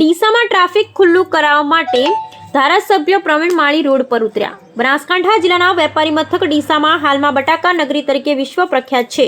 ડીસામાં traffic ખુલ્લું કરાવવા માટે ધારાસભ્ય પ્રવીણ માળી રોડ પર ઉતર્યા. બનાસકાંઠા જિલ્લાના વેપારી મથક ડીસામાં હાલમાં બટાકા નગરી તરીકે વિશ્વ પ્રખ્યાત છે.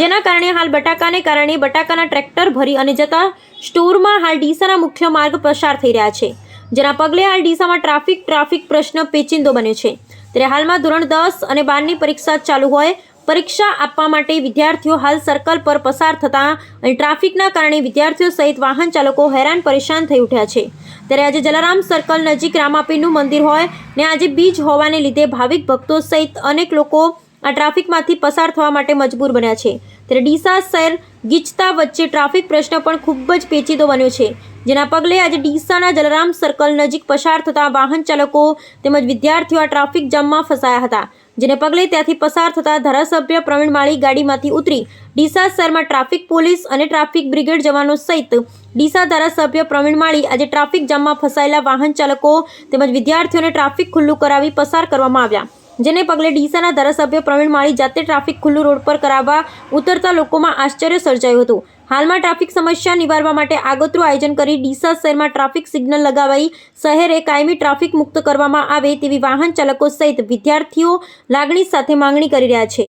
જેના કારણે હાલ બટાકાને કારણે બટાકાના ટ્રેક્ટર ભરી અને જતા સ્ટોરમાં હાલ ડીસાના મુખ્ય માર્ગ પસાર થઈ રહ્યા છે. જેના પગલે હાલ ડીસામાં ટ્રાફિક ટ્રાફિક પ્રશ્ન પેચિંદો બન્યો છે. ત્યારે હાલમાં ધોરણ દસ અને બારની પરીક્ષા ચાલુ હોય પરીક્ષા આપવા માટે વિદ્યાર્થીઓ હાલ સર્કલ પર પસાર થતા અને ટ્રાફિકના કારણે વિદ્યાર્થીઓ સહિત વાહન ચાલકો હેરાન પરેશાન થઈ ઉઠ્યા છે. ત્યારે આજે જલારામ સર્કલ નજીક રામાપીરનું મંદિર હોય ને આજે બીજ હોવાને લીધે ભાવિક ભક્તો સહિત અનેક લોકો આ ટ્રાફિકમાંથી પસાર થવા માટે મજબૂર બન્યા છે. ત્યારે ડીસા શહેર ગીચતા વચ્ચે ટ્રાફિક પ્રશ્ન પણ ખૂબ જ પેચીદો બન્યો છે. જેના પગલે આજે ડીસાના જલારામ સર્કલ નજીક પસાર થતા વાહન ચાલકો તેમજ વિદ્યાર્થીઓ આ ટ્રાફિક જામમાં ફસાયા હતા. જેને પગલે ત્યાંથી પસાર થતા ધારાસભ્ય પ્રવીણ માળી ગાડીમાંથી ઉતરી ડીસા શહેરમાં ટ્રાફિક પોલીસ અને ટ્રાફિક બ્રિગેડ જવાનો સહિત ડીસા ધારાસભ્ય પ્રવીણ માળી આજે ટ્રાફિક જામમાં ફસાયેલા વાહન ચાલકો તેમજ વિદ્યાર્થીઓને ટ્રાફિક ખુલ્લું કરાવી પસાર કરવામાં આવ્યા. જેને પગલે ડીસાના ધારાસભ્ય પ્રવીણ માળી જાતે ટ્રાફિક ખુલ્લું રોડ પર કરાવવા ઉતરતા લોકોમાં આશ્ચર્ય સર્જાયું હતું. હાલમાં ટ્રાફિક સમસ્યા નિવારવા માટે આગોતરું આયોજન કરી ડીસા શહેરમાં ટ્રાફિક સિગ્નલ લગાવાઈ શહેરે કાયમી ટ્રાફિક મુક્ત કરવામાં આવે તેવી વાહન ચાલકો સહિત વિદ્યાર્થીઓ લાગણી સાથે માંગણી કરી રહ્યા છે.